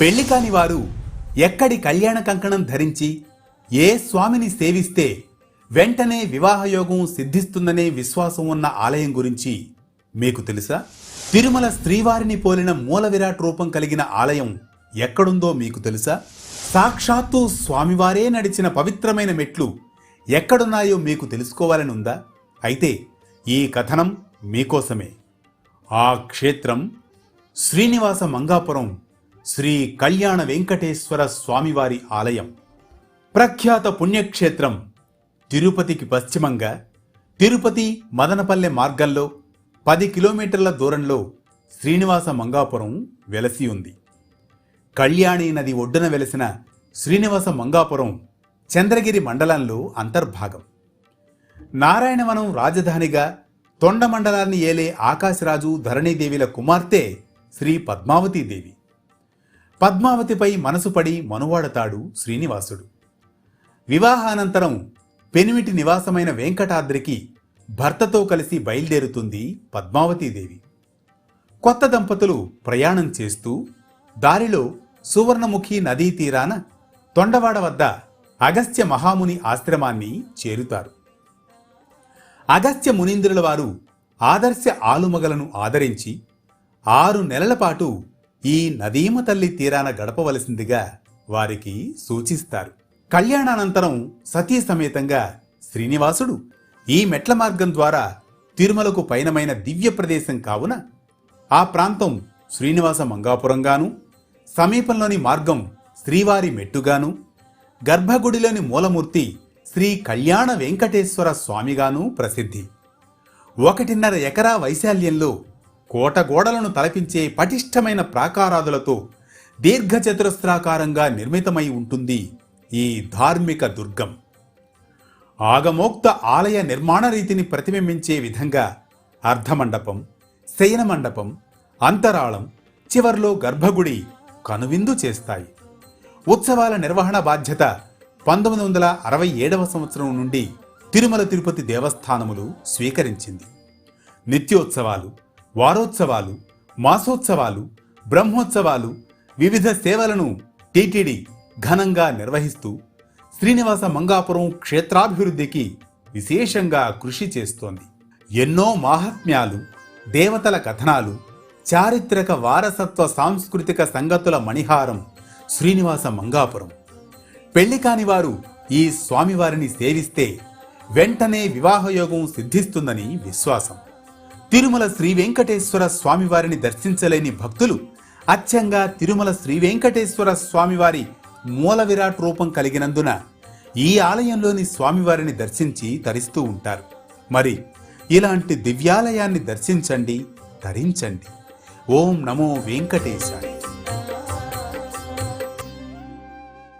పెళ్ళి కాని వారు ఎక్కడి కళ్యాణ కంకణం ధరించి ఏ స్వామిని సేవిస్తే వెంటనే వివాహయోగం సిద్ధిస్తుందనే విశ్వాసం ఉన్న ఆలయం గురించి మీకు తెలుసా? తిరుమల శ్రీవారిని పోలిన మూల విరాట్ రూపం కలిగిన ఆలయం ఎక్కడుందో మీకు తెలుసా? సాక్షాత్తు స్వామివారే నడిచిన పవిత్రమైన మెట్లు ఎక్కడున్నాయో మీకు తెలుసుకోవాలని ఉందా? అయితే ఈ కథనం మీకోసమే. ఆ క్షేత్రం శ్రీనివాస మంగాపురం శ్రీ కళ్యాణ వెంకటేశ్వర స్వామివారి ఆలయం. ప్రఖ్యాత పుణ్యక్షేత్రం తిరుపతికి పశ్చిమంగా తిరుపతి మదనపల్లె మార్గంలో పది కిలోమీటర్ల దూరంలో శ్రీనివాస మంగాపురం వెలసి ఉంది. కళ్యాణి నది ఒడ్డున వెలసిన శ్రీనివాస మంగాపురం చంద్రగిరి మండలంలో అంతర్భాగం. నారాయణవనం రాజధానిగా తొండ మండలాన్ని ఏలే ఆకాశరాజు ధరణీదేవిల కుమార్తె శ్రీ పద్మావతీదేవి. పద్మావతిపై మనసుపడి మనువాడతాడు శ్రీనివాసుడు. వివాహానంతరం పెనిమిటి నివాసమైన వెంకటాద్రికి భర్తతో కలిసి బయలుదేరుతుంది పద్మావతీదేవి. కొత్త దంపతులు ప్రయాణం చేస్తూ దారిలో సువర్ణముఖి నదీ తీరాన తొండవాడ వద్ద అగస్త్య మహాముని ఆశ్రమాన్ని చేరుతారు. అగస్త్య మునీంద్రుల వారు ఆదర్శ ఆలుమగలను ఆదరించి ఆరు నెలల పాటు ఈ నదీమ తల్లి తీరాన గడపవలసిందిగా వారికి సూచిస్తారు. కళ్యాణానంతరం సతీ సమేతంగా శ్రీనివాసుడు ఈ మెట్ల మార్గం ద్వారా తిరుమలకు పయనమైన దివ్య ప్రదేశం కావున ఆ ప్రాంతం శ్రీనివాస మంగాపురంగాను సమీపంలోని మార్గం శ్రీవారి మెట్టుగాను గర్భగుడిలోని మూలమూర్తి శ్రీ కళ్యాణ వెంకటేశ్వర స్వామిగాను ప్రసిద్ధి. ఒకటిన్నర ఎకరా వైశాల్యంలో కోట గోడలను తలపించే పటిష్టమైన ప్రాకారాదులతో దీర్ఘచతురస్రాకారంగా నిర్మితమై ఉంటుంది ఈ ధార్మిక దుర్గం. ఆగమోక్త ఆలయ నిర్మాణ రీతిని ప్రతిబింబించే విధంగా అర్ధమండపం శయన మండపం అంతరాళం చివర్లో గర్భగుడి కనువిందు చేస్తాయి. ఉత్సవాల నిర్వహణ బాధ్యత పంతొమ్మిది వందల అరవై ఏడవ సంవత్సరం నుండి తిరుమల తిరుపతి దేవస్థానములు స్వీకరించింది. నిత్యోత్సవాలు వారోత్సవాలు మాసోత్సవాలు బ్రహ్మోత్సవాలు వివిధ సేవలను టీటీడీ ఘనంగా నిర్వహిస్తూ శ్రీనివాస మంగాపురం క్షేత్రాభివృద్ధికి విశేషంగా కృషి చేస్తోంది. ఎన్నో మాహాత్మ్యాలు దేవతల కథనాలు చారిత్రక వారసత్వ సాంస్కృతిక సంగతుల మణిహారం శ్రీనివాస మంగాపురం. పెళ్ళి కాని వారు ఈ స్వామివారిని సేవిస్తే వెంటనే వివాహయోగం సిద్ధిస్తుందని విశ్వాసం. తిరుమల శ్రీ వెంకటేశ్వర స్వామివారిని దర్శించలేని భక్తులు అచ్చంగా తిరుమల శ్రీ వెంకటేశ్వర స్వామివారి మూల విరాట్ రూపం కలిగినందున ఈ ఆలయంలోని స్వామివారిని దర్శించి తరిస్తూ ఉంటారు. మరి ఇలాంటి దివ్యాలయాన్ని దర్శించండి తరించండి. ఓం నమో వెంకటేశాయ.